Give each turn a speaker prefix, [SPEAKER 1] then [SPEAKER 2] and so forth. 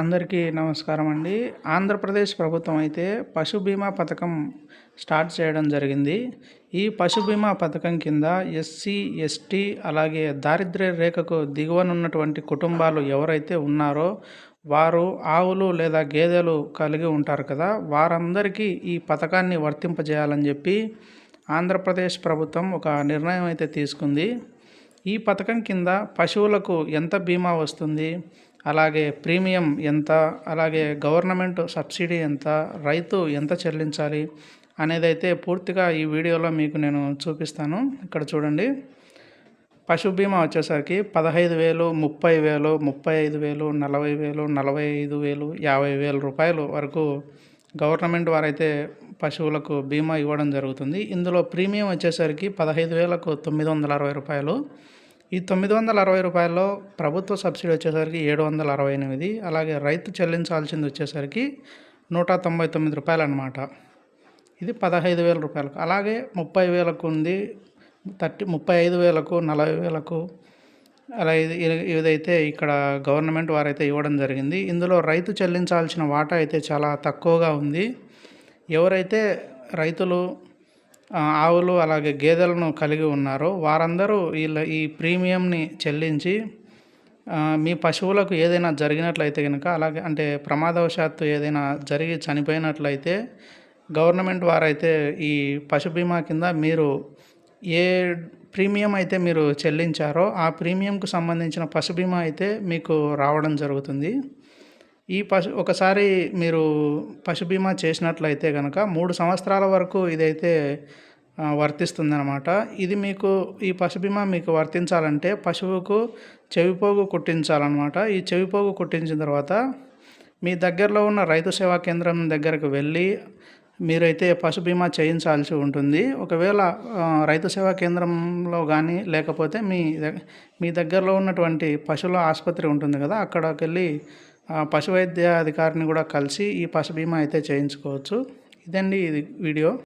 [SPEAKER 1] అందరికీ నమస్కారం అండి. ఆంధ్రప్రదేశ్ ప్రభుత్వం అయితే పశు బీమా పథకం స్టార్ట్ చేయడం జరిగింది. ఈ పశు బీమా పథకం కింద ఎస్సీ ఎస్టీ అలాగే దారిద్ర్య రేఖకు దిగువనున్నటువంటి కుటుంబాలు ఎవరైతే ఉన్నారో వారు ఆవులు లేదా గేదెలు కలిగి ఉంటారు కదా వారందరికీ ఈ పథకాన్ని వర్తింపజేయాలని చెప్పి ఆంధ్రప్రదేశ్ ప్రభుత్వం ఒక నిర్ణయం అయితే తీసుకుంది. ఈ పథకం కింద పశువులకు ఎంత బీమా వస్తుంది? అలాగే ప్రీమియం ఎంత అలాగే గవర్నమెంట్ సబ్సిడీ ఎంత రైతు ఎంత చెల్లించాలి అనేది అయితే పూర్తిగా ఈ వీడియోలో మీకు నేను చూపిస్తాను. ఇక్కడ చూడండి. పశు బీమా వచ్చేసరికి పదహైదు వేలు ముప్పై వేలు ముప్పై ఐదు వేలు నలభై వేలు నలభై ఐదు వేలు యాభై వేల రూపాయలు వరకు గవర్నమెంట్ వారైతే పశువులకు బీమా ఇవ్వడం జరుగుతుంది. ఇందులో ప్రీమియం వచ్చేసరికి పదహైదు వేలకు తొమ్మిది వందల అరవై రూపాయలు ఈ తొమ్మిది వందల అరవై రూపాయల్లో ప్రభుత్వ సబ్సిడీ వచ్చేసరికి ఏడు వందల అరవై ఎనిమిది అలాగే రైతు చెల్లించాల్సింది వచ్చేసరికి నూట తొంభై తొమ్మిది రూపాయలు అనమాట ఇది పదహైదు వేల రూపాయలకు అలాగే ముప్పై వేలకు ఉంది థర్టీ ముప్పై ఐదు వేలకు నలభై వేలకు అలా ఇది ఇదైతే ఇక్కడ గవర్నమెంట్ వారైతే ఇవ్వడం జరిగింది. ఇందులో రైతు చెల్లించాల్సిన వాటా అయితే చాలా తక్కువగా ఉంది. ఎవరైతే రైతులు ఆవులు అలాగే గేదెలను కలిగి ఉన్నారో వారందరూ వీళ్ళ ఈ ప్రీమియంని చెల్లించి మీ పశువులకు ఏదైనా జరిగినట్లయితే కనుక అలాగే అంటే ప్రమాదవశాత్తు ఏదైనా జరిగి చనిపోయినట్లయితే గవర్నమెంట్ వారైతే ఈ పశు బీమా కింద మీరు ఏ ప్రీమియం అయితే మీరు చెల్లించారో ఆ ప్రీమియంకు సంబంధించిన పశు బీమా అయితే మీకు రావడం జరుగుతుంది. ఈ పశు ఒకసారి మీరు పశు బీమా చేసినట్లయితే కనుక మూడు సంవత్సరాల వరకు ఇదైతే వర్తిస్తుందన్నమాట. ఇది మీకు ఈ పశు బీమా మీకు వర్తించాలంటే పశువుకు చెవిపోగు కుట్టించాలన్నమాట. ఈ చెవిపోగు కుట్టించిన తర్వాత మీ దగ్గరలో ఉన్న రైతు సేవా కేంద్రం దగ్గరకు వెళ్ళి మీరైతే పశు బీమా చేయించాల్సి ఉంటుంది. ఒకవేళ రైతు సేవా కేంద్రంలో కానీ లేకపోతే మీ మీ దగ్గరలో ఉన్నటువంటి పశువుల ఆసుపత్రి ఉంటుంది కదా అక్కడికి వెళ్ళి పశు వైద్య అధికారిని కూడా కలిసి ఈ పశు బీమా అయితే చేయించుకోవచ్చు. ఇదండి ఇది వీడియో.